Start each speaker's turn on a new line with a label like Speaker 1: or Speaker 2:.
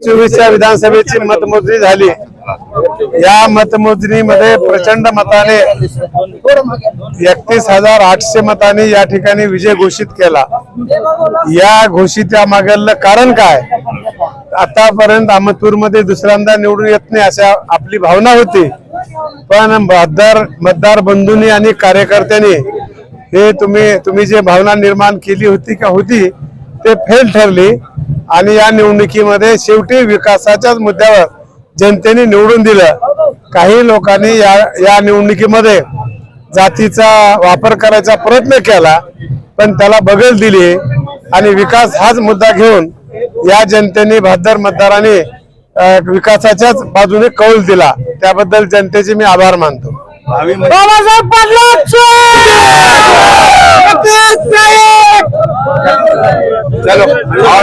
Speaker 1: चोवीसच्या विधानसभेची मतमोजणी झाली. या मतमोजणीमध्ये प्रचंड मताने एकतीस हजार आठशे मतांनी या ठिकाणी विजय घोषित केला. या घोषित मागलं कारण काय? आतापर्यंत आमतूरमध्ये दुसऱ्यांदा निवडून येत नाही अशा आपली भावना होती. पण मतदार मतदार बंधूंनी आणि कार्यकर्त्यांनी हे तुम्ही तुम्ही जे भावना निर्माण केली होती का होती ते फेल ठरली. आणि या निवडणुकीमध्ये शेवटी विकासाच्याच मुद्द्यावर जनतेने निवडून दिलं. काही लोकांनी या या निवडणुकीमध्ये जातीचा वापर करायचा प्रयत्न केला पण त्याला बगल दिली आणि विकास हाच मुद्दा घेऊन या जनतेने बहादर मतदारांनी विकासाच्याच बाजूने कौल दिला. त्याबद्दल जनतेचे मी आभार मानतो.
Speaker 2: बाबासाहेब
Speaker 1: আর